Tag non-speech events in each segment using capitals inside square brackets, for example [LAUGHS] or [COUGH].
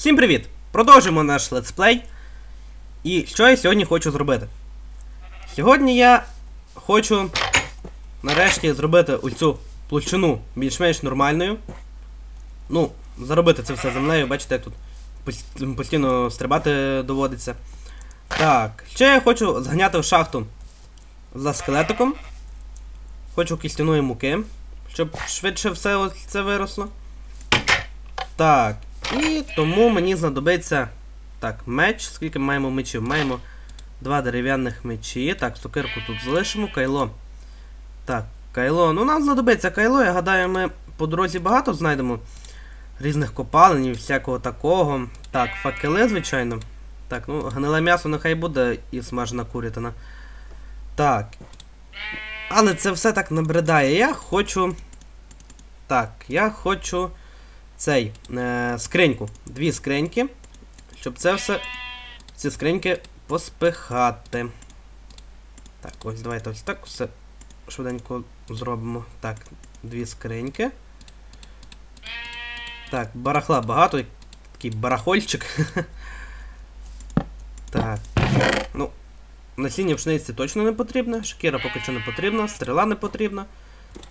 Всім привіт! Продовжуємо наш летсплей. І що я сьогодні хочу зробити? Сьогодні я хочу нарешті зробити оцю площину більш-менш нормальною. Ну, заробити це все землею, бачите, тут постійно стрибати доводиться. Так, ще я хочу зганяти в шахту за скелетиком. Хочу кістяної муки, щоб швидше все це виросло. Так, і тому мені знадобиться. Так, меч. Скільки маємо мечів? Маємо два дерев'яних мечі. Так, сокирку тут залишимо, кайло. Так, кайло. Ну, нам знадобиться кайло, я гадаю, ми по дорозі багато знайдемо різних копалень і всякого такого. Так, факели, звичайно. Так, ну, гниле м'ясо нехай буде і смажена курятина. Так. Але це все так набридає. Я хочу. Так, я хочу цей е, скриньку. Дві скриньки. Щоб це все. Ці скриньки поспихати. Так, ось давайте ось так все швиденько зробимо. Так, дві скриньки. Так, барахла багато. Такий барахольчик. [LAUGHS] Так. Ну, насіння пшениці точно не потрібне. Шкіра поки що не потрібна, стріла не потрібна.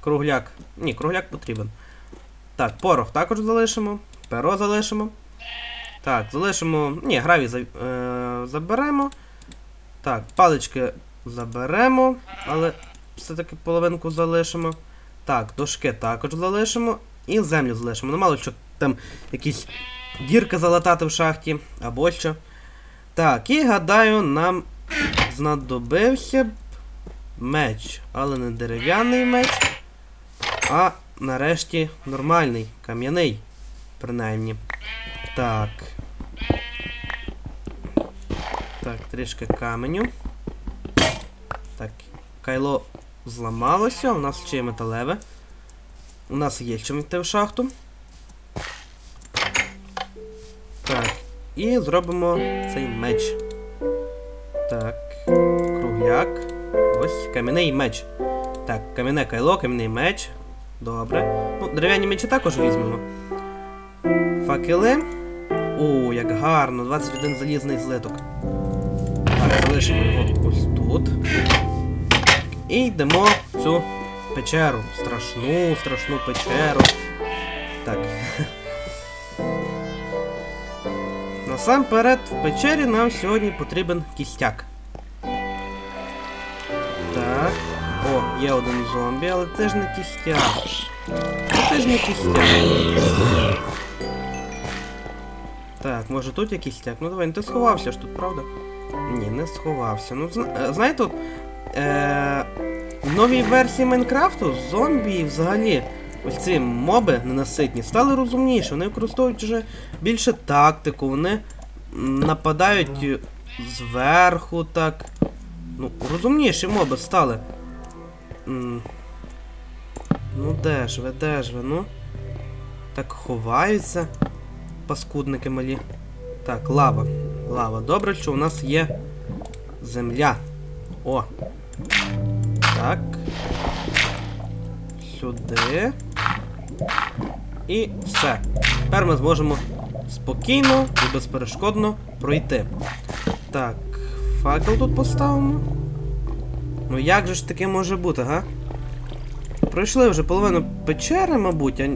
Кругляк. Ні, кругляк потрібен. Так, порох також залишимо. Перо залишимо. Так, залишимо. Ні, гравій за... е... заберемо. Так, палички заберемо, але все-таки половинку залишимо. Так, дошки також залишимо. І землю залишимо. Ну, мало що там якісь дірки залатати в шахті або що. Так, і гадаю, нам знадобився б меч. Але не дерев'яний меч, а нарешті нормальний, кам'яний, принаймні. Так. Так, трішки каменю. Так, кайло зламалося, у нас ще є металеве. У нас є чим йти в шахту. Так, і зробимо цей меч. Так, кругляк. Ось кам'яний меч. Так, кам'яне кайло, кам'яний меч. Добре. Ну, дерев'яні мечі також візьмемо. Факели. О, як гарно, 21 залізний злиток. Так, залишимо його ось тут. І йдемо в цю печеру. Страшну, страшну печеру. Так. [LAUGHS] Насамперед, в печері нам сьогодні потрібен кістяк. Є один зомбі, але це ж не кістяк. Це ж не кістяк. Так, може тут якийсь стяг? Ну давай, ну ти сховався ж тут, правда? Ні, не сховався. Ну, зна... е, знаєте, от, е... в новій версії Майнкрафту зомбі взагалі ось ці моби ненаситні стали розумніші. Вони використовують вже більше тактику, вони нападають зверху так. Ну, розумніші моби стали. Ну де ж ви, де ж ви, ну? Так ховаються паскудники малі. Так, лава. Лава. Добре, що у нас є земля. О. Так. Сюди. І все. Тепер ми зможемо спокійно і безперешкодно пройти. Так, факел тут поставимо. Ну як же ж таке може бути, га? Пройшли вже половину печери, мабуть, а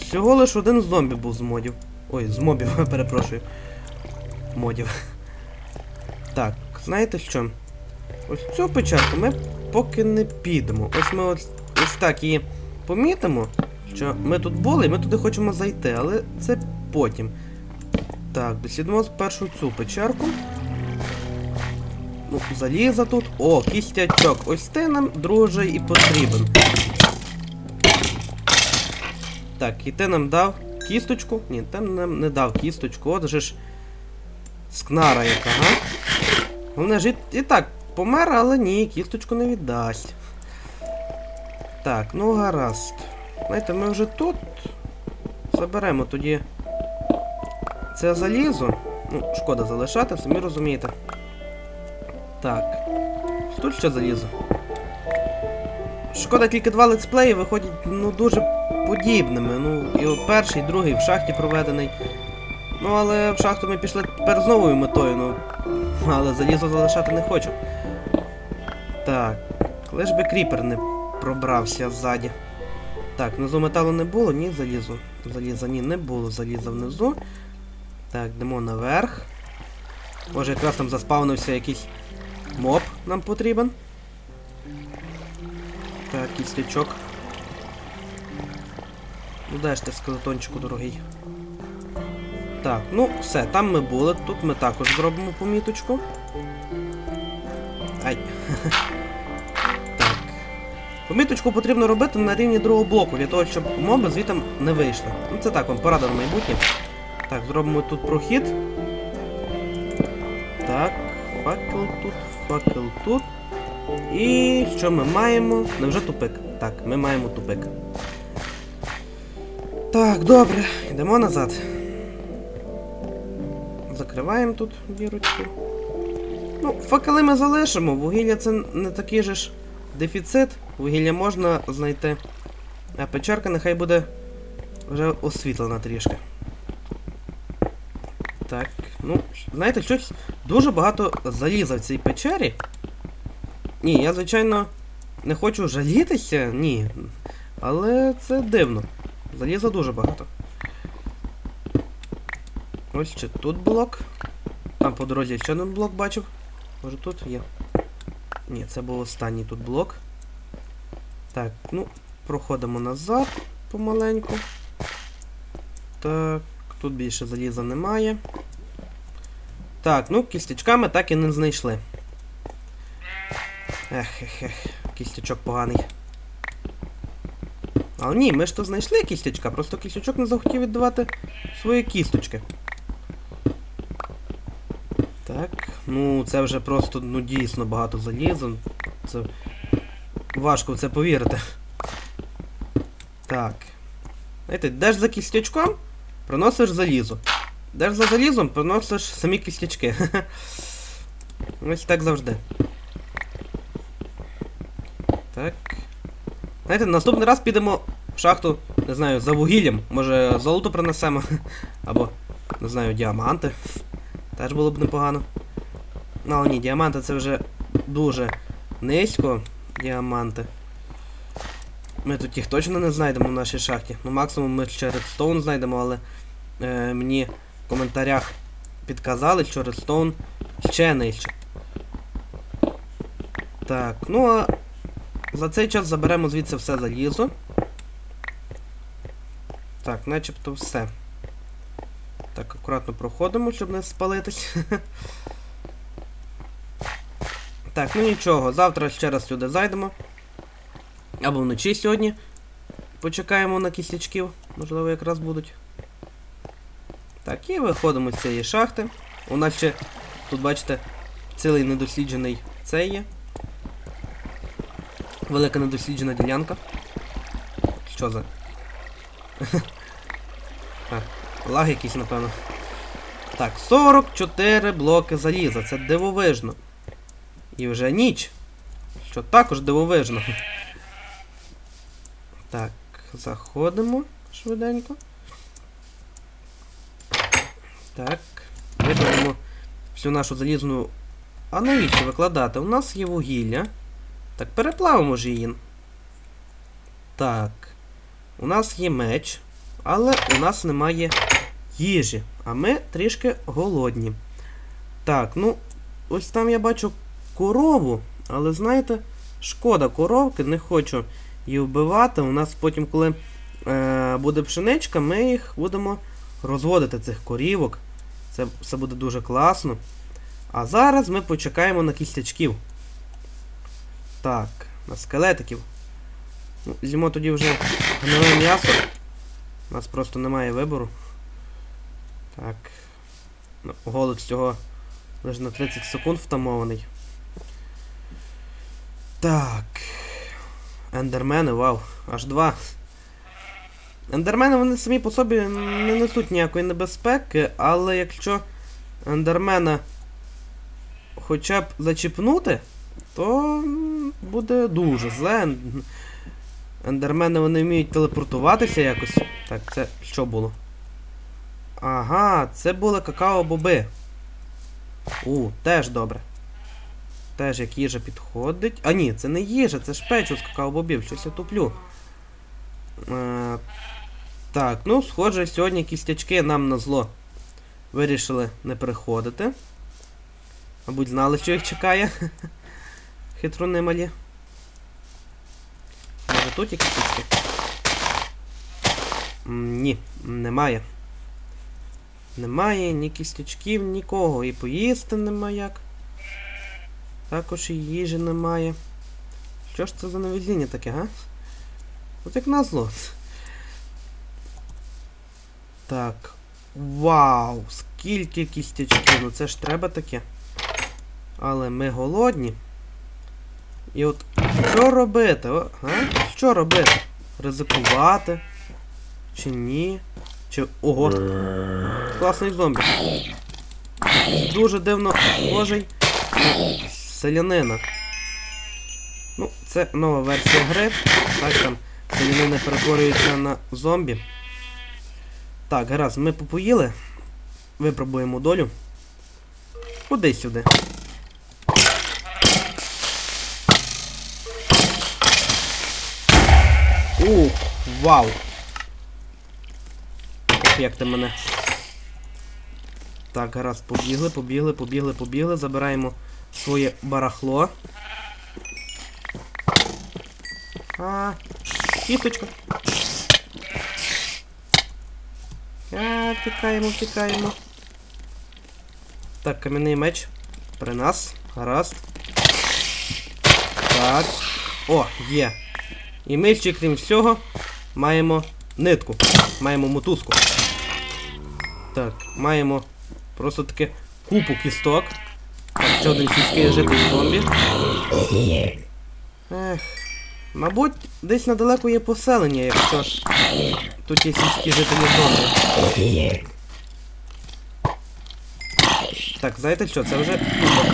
Всього лише один зомбі був з модів. Ой, з мобів, [LAUGHS] перепрошую. Модів. Так, знаєте що? Ось цю печатку ми поки не підемо. Ось ми ось, ось так її помітимо, що ми тут були і ми туди хочемо зайти, але це потім. Так, дослідимо спершу цю печерку. Ну, заліза тут. О, кістячок. Ось ти нам, друже, і потрібен. Так, і ти нам дав кісточку. Ні, ти нам не дав кісточку. От же ж скнара яка, га? Головне ж і, і так помер, але ні, кісточку не віддасть. Так, ну гаразд. Знаєте, ми вже тут заберемо тоді це залізо. Ну, шкода залишати, самі розумієте. Так. Тут ще залізо. Шкода, тільки два летсплеї виходять ну дуже подібними. Ну, і перший, і другий в шахті проведений. Ну, але в шахту ми пішли тепер з новою метою, ну. Але залізо залишати не хочу. Так. Ж би кріпер не пробрався ззаді. Так, внизу металу не було, ні, залізу. Заліза ні, не було заліза внизу. Так, йдемо наверх. Може якраз там заспавнився якийсь моб нам потрібен. Так, кістячок. Ну де ж ти скелетончику дорогий? Так, ну все, там ми були, тут ми також зробимо поміточку. Ай. [LAUGHS] так. Поміточку потрібно робити на рівні другого блоку, для того, щоб моби звідти не вийшли. Ну це так, вам порада на майбутнє. Так, зробимо тут прохід. Так, факел тут, факел тут. І що ми маємо? Невже тупик? Так, ми маємо тупик. Так, добре, йдемо назад. Закриваємо тут дірочку. Ну, факели ми залишимо. Вугілля це не такий же ж дефіцит. Вугілля можна знайти. А печерка нехай буде вже освітлена трішки. Так, ну, знаєте, щось дуже багато заліза в цій печері. Ні, я, звичайно, не хочу жалітися, ні. Але це дивно. Заліза дуже багато. Ось ще тут блок. Там по дорозі ще один блок бачив. Може тут є. Ні, це був останній тут блок. Так, ну, проходимо назад помаленьку. Так, тут більше заліза немає. Так, ну, кістячками так і не знайшли. Ех, ех, ех, кістячок поганий. Але ні, ми ж то знайшли кістячка, просто кістячок не захотів віддавати свої кісточки. Так, ну це вже просто ну дійсно багато заліза. Це важко в це повірити. Так. Знаєте, йдеш за кістячком, приносиш залізо. Йдеш за залізом, приносиш самі кістячки. [LAUGHS] Ось так завжди. Так. Знаєте, наступний раз підемо в шахту, не знаю, за вугіллям. Може золото принесемо. [LAUGHS] Або, не знаю, діаманти. Теж було б непогано. Ну, але ні, діаманти це вже дуже низько. Діаманти. Ми тут їх точно не знайдемо в нашій шахті. Ну, максимум ми ще редстоун знайдемо, але е, мені в коментарях підказали, що редстоун ще нижче. Так, ну а за цей час заберемо звідси все залізо. Так, начебто все. Так, акуратно проходимо, щоб не спалитись. [LAUGHS] так, ну нічого, завтра ще раз сюди зайдемо. Або вночі сьогодні. Почекаємо на кислячків, можливо, якраз будуть. Так, і виходимо з цієї шахти. У нас ще, тут бачите, цілий недосліджений цей є. Велика недосліджена ділянка. Що за? [LAUGHS] а, лаг якийсь, напевно. Так, 44 блоки заліза. Це дивовижно. І вже ніч. Що також дивовижно. Так, заходимо швиденько. Так. Викладемо всю нашу залізну. А навіщо викладати? У нас є вугілля. Так, переплавимо ж її. Так. У нас є меч, але у нас немає їжі. А ми трішки голодні. Так, ну, ось там я бачу корову, але знаєте, шкода коровки, не хочу її вбивати. У нас потім, коли е, буде пшеничка, ми їх будемо розводити цих корівок. Це все буде дуже класно. А зараз ми почекаємо на кістячків. Так, на скелетиків. Ну, З'їмо тоді вже гниле м'ясо. У нас просто немає вибору. Так. Ну, голод цього лише на 30 секунд втамований. Так. Ендермени, вау, аж два. Ендермени вони самі по собі не несуть ніякої небезпеки, але якщо ендермена хоча б зачіпнути, то буде дуже зле. Ендермени вони вміють телепортуватися якось. Так, це що було? Ага, це були какао-боби. У, теж добре. Теж як їжа підходить. А ні, це не їжа, це ж печиво з какао-бобів, щось я туплю. Е, так, ну, схоже, сьогодні кістячки нам на зло вирішили не приходити. Мабуть, знали, що їх чекає. [LAUGHS] Хитруни малі. Може тут кістки? М, Ні, немає. Немає ні кістячків, нікого. І поїсти нема як. Також і їжі немає. Що ж це за наведіння таке, га? От як назло. Так. Вау! Скільки кістячків! Ну це ж треба таке. Але ми голодні. І от що робити? О, а? Що робити? Ризикувати? Чи ні? Чи. Ого! Класний зомбі. Дуже дивно схожий селянина. Ну, це нова версія гри. Так там селянини перетворюються на зомбі. Так, гаразд, ми попоїли. Випробуємо долю. Куди сюди? Ух, вау! Як ти мене. Так, гаразд, побігли, побігли, побігли, побігли. Забираємо своє барахло. А, кісточка. А, втікаємо, втікаємо. Так, кам'яний меч. При нас. Гаразд. Так. О, є. І ми ще, крім всього, маємо нитку. Маємо мотузку. Так, маємо просто таке купу кісток. Ще один сільський житель зомбі. Ех. Мабуть, десь недалеко є поселення, якщо ж тут є сільські жителі зомбі. Так, знаєте що, це вже тупо.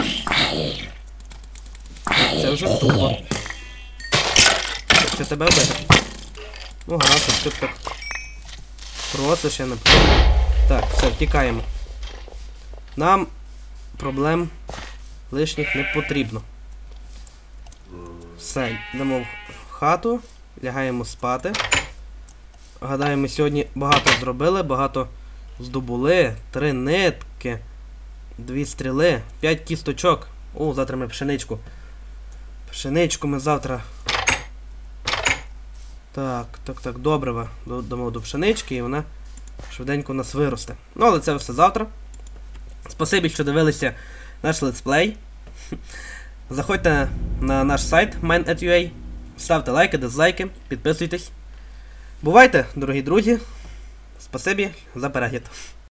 Це вже тупо. Це тебе вбити. Ну, гаразд, ти так. Просиш, я не. Так, все, втікаємо. Нам проблем лишніх не потрібно. Все, йдемо в хату, лягаємо спати. Гадаю, ми сьогодні багато зробили, багато здобули. Три нитки, дві стріли, п'ять кісточок. О, завтра ми пшеничку. Пшеничку ми завтра. Так, так, так, добре, дамо до пшенички і вона швиденько у нас виросте. Ну, але це все завтра. Спасибі, що дивилися наш летсплей. [LAUGHS] Заходьте на наш сайт man.ua, ставте лайки, дизлайки, підписуйтесь. Бувайте, дорогі друзі. Спасибі за перегляд.